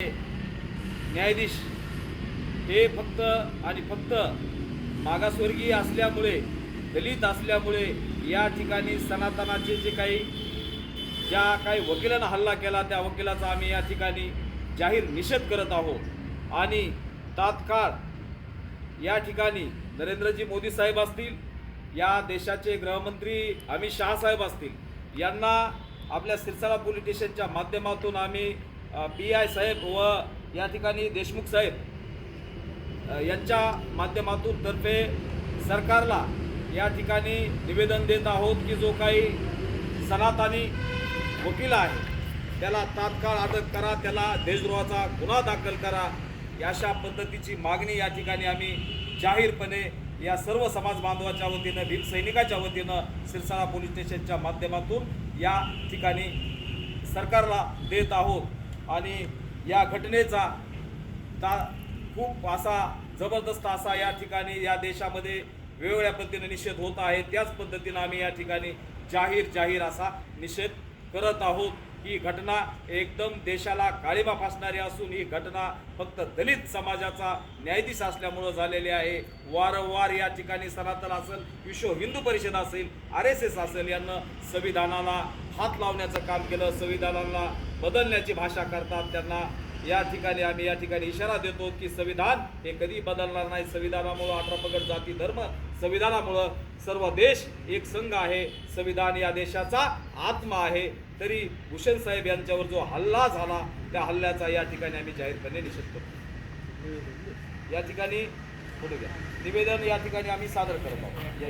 न्यायाधीश हे फक्त आणि फक्त मागासवर्गीय असल्यामुळे दलित असल्यामुळे या ठिकाणी सनातनाचे जे काही ज्या काही वकिलांना हल्ला केला त्या वकिलाचा आम्ही या ठिकाणी जाहीर निषेध करत आहोत. आणि तात्काळ या ठिकाणी नरेंद्रजी मोदी साहेब असतील या देशाचे गृहमंत्री अमित शहा साहेब असतील यांना आपल्या सिरसाळा पोलीस स्टेशनच्या माध्यमातून आम्ही पी आय साहेब व या ठिकाणी देशमुख साहेब यांच्या माध्यमातून तर्फे सरकारला या ठिकाणी निवेदन देत आहोत की जो काही सनातनी वकील आहे त्याला तात्काळ अटक करा त्याला देशद्रोहाचा गुन्हा दाखल करा अशा पद्धतीची मागणी या ठिकाणी आम्ही जाहीरपणे या सर्व समाज बांधवाच्या वतीनं भीम सैनिकाच्या वतीनं सिरसाळा पोलीस स्टेशनच्या माध्यमातून या ठिकाणी सरकारला देत आहोत. आणि या घटनेचा ता खूप असा जबरदस्त असा या ठिकाणी या देशामध्ये वेगवेगळ्या पद्धतीने निषेध होत आहे. त्याच पद्धतीनं आम्ही या ठिकाणी जाहीर जाहीर असा निषेध करत आहोत. ही घटना एकदम देशाला काळीमा फासणारी असून ही घटना फक्त दलित समाजाचा न्यायाधीश असल्यामुळं झालेली आहे. वारंवार या ठिकाणी सनातन असेल विश्व हिंदू परिषद असेल आर एस एस असेल यांना संविधानाला हात लावण्याचं काम केलं. संविधानाला बदलण्याची भाषा करतात त्यांना. या ठिकाणी आम्ही या ठिकाणी इशारा देतो की संविधान हे कधी बदलणार नाही. संविधानामुळं अठरा पगड जाती धर्म संविधानामुळं सर्व देश एक संघ आहे. संविधान या देशाचा आत्मा आहे. तरी भूषण साहेब यांच्यावर जो हल्ला झाला त्या हल्ल्याचा या ठिकाणी आम्ही जाहीरपणे निषेध करतो. या ठिकाणी पुढे निवेदन या ठिकाणी आम्ही सादर करत आहोत.